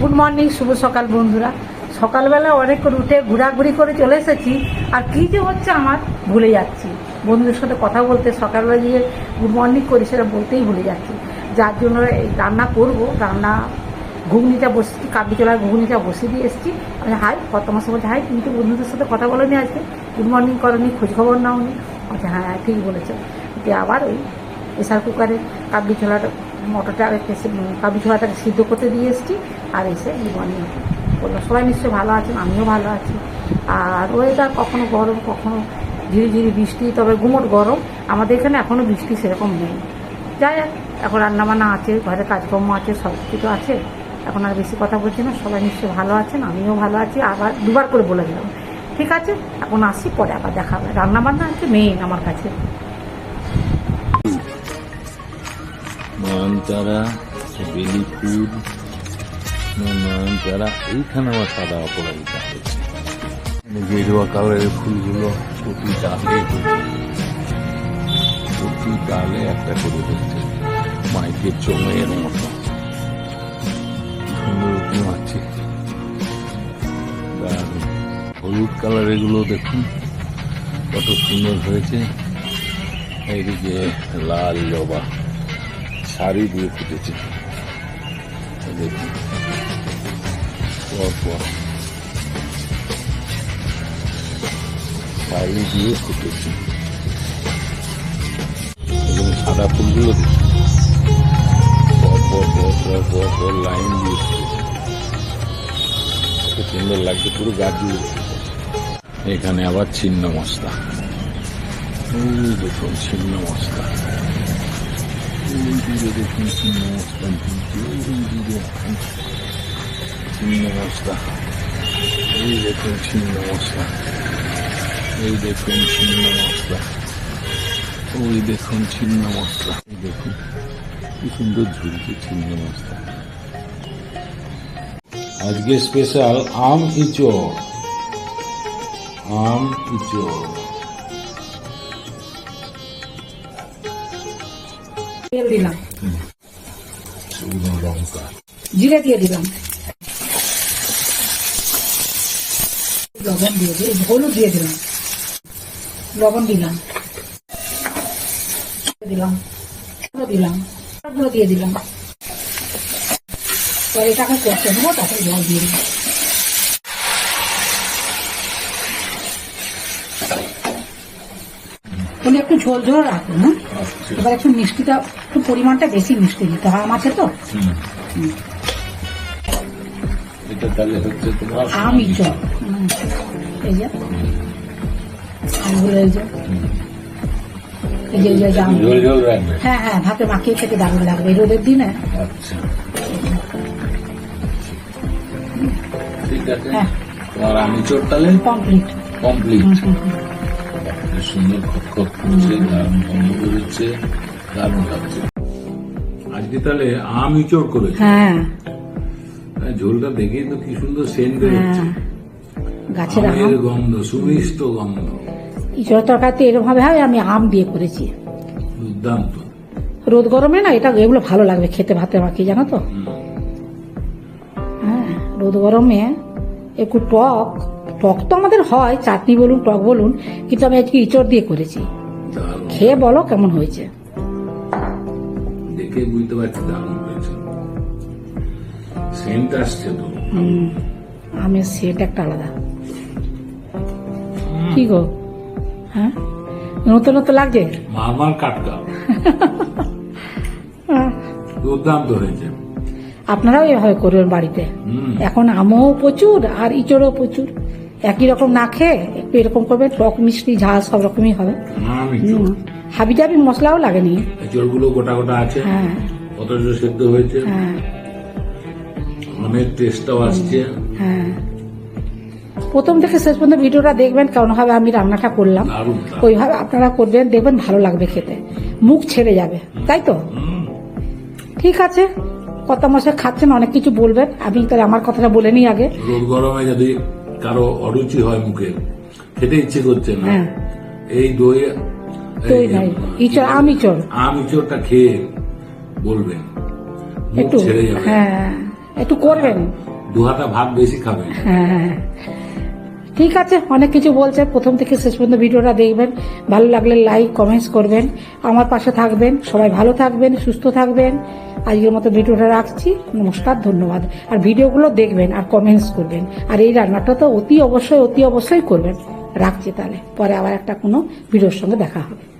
Good morning, শুভ সকাল বন্ধুরা। সকালবেলা অনেক রুটে ঘোরাঘুরি করে চলে এসেছি। আর কী যে হচ্ছে আমার ভুলে যাচ্ছি। বন্ধুদের সাথে কথা বলতে সকালবেলা গিয়ে গুড মর্নিং করি সেটা বলতেই ভুলে যাচ্ছি। যার জন্য এই রান্না করব। রান্না ঘুগনিটা বসেছি কাবলি চলার ঘুগনিটা বসে দিয়ে এসেছি। আমি হাই, কত মাসে বলছে, হাই কিন্তু বন্ধুদের সাথে কথা বলেনি আজকে। গুড মর্নিং করনি, খোঁজখবর নাওনি। আচ্ছা হ্যাঁ ঠিক বলেছে। আবার ওই প্রেশার কুকারে কাবলি মটরটা কাবলি ছোলাটাকে সিদ্ধ করতে দিয়ে এসেছি আর এসে জীবনী বলল, সবাই নিশ্চয়ই ভালো আছেন আমিও ভালো আছি। আর ওয়েদার কখনো গরম, কখনো ঝিরি ঝিরি বৃষ্টি, তবে গুমট গরম। আমাদের এখানে এখনও বৃষ্টি সেরকম নেই। যাই হোক, এখন রান্নাবান্না আছে, ঘরে কাজকর্ম আছে, সব কিছু আছে। এখন আর বেশি কথা বলছি না, সবাই নিশ্চয়ই ভালো আছেন, আমিও ভালো আছি। আবার দুবার করে বলে দিলাম। ঠিক আছে, এখন আসি, পরে আবার দেখা হবে। রান্নাবান্না হচ্ছে মেইন আমার কাছে। নয়নতারা বেলিফুল নয়নতারা এইখানে আবার সাদা অপরাজিতা হয়েছে গেরুয়া কালারের ফুলগুলো প্রতি ডালে প্রতি ডালে একটা করে হচ্ছে মাইকের চমের মতো। সুন্দর আছে। হলুদ কালার এগুলো দেখুন, কত সুন্দর হয়েছে। এইদিকে লাল জবা। শাড়ি দিয়ে ফুটেছে দেখুন পর পর শাড়ি দিয়ে ফুটেছে এখানে সাদা ফুলগুলো দেখুন পর পর পর পর পর পর লাইন দিয়ে খুব সুন্দর লাগছে, পুরো গাছ দিয়ে এখানে আবার ছিন্ন মস্তা। দেখুন, ছিন্ন মস্তা। দেখুন ছিন্ন মস্তা ওই দিকে দেখুন ছিন্ন মস্তা এই দেখুন ছিন্ন মস্তা এই দেখুন ছিন্ন মস্তা ওই দেখুন কি সুন্দর ঝুলছে ছিন্ন মস্তা আজকে স্পেশাল আম ইচড়। আম ইচড়। তেল দিলাম। জিরে দিয়ে দিলাম। লবণ দিয়ে দিই হলুদ দিয়ে দিলাম। লবণ দিলাম। দিলাম। দিলাম। গুঁড়ো দিয়ে দিলাম। পরে এটাকে করতে দেবো তারপরে জল দিয়ে দেবো উনি একটু ঝোল ঝোল রাখুন হ্যাঁ? এবার একটু মিষ্টিটা একটু পরিমাণটা বেশি মিষ্টি দিতে হয় আম আছে তো। আমি চপ। এই যে। যে হ্যাঁ হ্যাঁ ভাতে মাখিয়ে খেতে দারুণ লাগবে রোদের দিনে। আচ্ছা। হ্যাঁ। কমপ্লিট কমপ্লিট সুন্দর খটখট করছে দারুণ গন্ধ বেরোচ্ছে দারুণ লাগছে আজকে তাহলে আম ইচড় করেছে। হ্যাঁ। হ্যাঁ, ঝোলটা দেখেই তো কি সুন্দর সেন্ট বেরোচ্ছে হ্যাঁ। গাছের আমের গন্ধ সুমিষ্ট গন্ধ। ইচড় তরকারিতে এরকম ভাবে হয় আমি আম দিয়ে করেছি। দুর্দান্ত। রোদ গরমে না এটা এগুলো ভালো লাগবে খেতে ভাতে মাখিয়ে জানো তো? হ্যাঁ রোদ গরমে একটু টক টক তো আমাদের হয় চাটনি বলুন টক বলুন কিন্তু আমি আজকে ইচড় দিয়ে করেছি। খেয়ে বলো কেমন হয়েছে। দেখে বুঝতে পারছি দারুণ হয়েছে। সেন্ট আসছে তো। আমের সেট একটা আলাদা। কি গো? হ্যাঁ? নতুন নতুন লাগছে? মামার কাটকা। দুর্দান্ত হয়েছে। আপনারাও এভাবে করবেন বাড়িতে। এখন আমও প্রচুর আর ইচড়ও প্রচুর। একই রকম না খেয়ে একটু এরকম করবে টক মিষ্টি ঝাল সব রকমই হবে। হাবি জাবি মশলাও লাগেনি। এচড়গুলো গোটা গোটা আছে। হ্যাঁ। অথচ সেদ্ধ হয়েছে। হ্যাঁ। আমের টেস্টটাও আসছে। হ্যাঁ। প্রথম থেকে শেষ পর্যন্ত ভিডিওটা দেখবেন কেমনভাবে আমি রান্নাটা করলাম। ওইভাবে আপনারা করবেন দেখবেন ভালো লাগবে খেতে। মুখ ছেড়ে যাবে তাই তো? ঠিক আছে। কত মাসে খাচ্ছেন অনেক কিছু বলবেন। আমি তাহলে আমার কথাটা বলে নিই আগে। গরমে যদি কারও অরুচি হয় মুখে খেতে ইচ্ছে করছে না। হ্যাঁ। এই দই আমিচর। আমিচরটা খেয়ে বলবেন একটু ছেড়ে যাবে। হ্যাঁ একটু করবেন। দু হাতা ভাত বেশি খাবেন। হ্যাঁ। ঠিক আছে, অনেক কিছু বলছে। প্রথম থেকে শেষ পর্যন্ত ভিডিওটা দেখবেন। ভালো লাগলে লাইক কমেন্টস করবেন। আমার পাশে থাকবেন। সবাই ভালো থাকবেন, সুস্থ থাকবেন। আজকের মতো ভিডিওটা রাখছি। নমস্কার, ধন্যবাদ। আর ভিডিওগুলো দেখবেন আর কমেন্টস করবেন। আর এই রান্নাটা তো অতি অবশ্যই অতি অবশ্যই করবেন। রাখছি তাহলে। পরে আবার একটা কোনো ভিডিওর সঙ্গে দেখা হবে।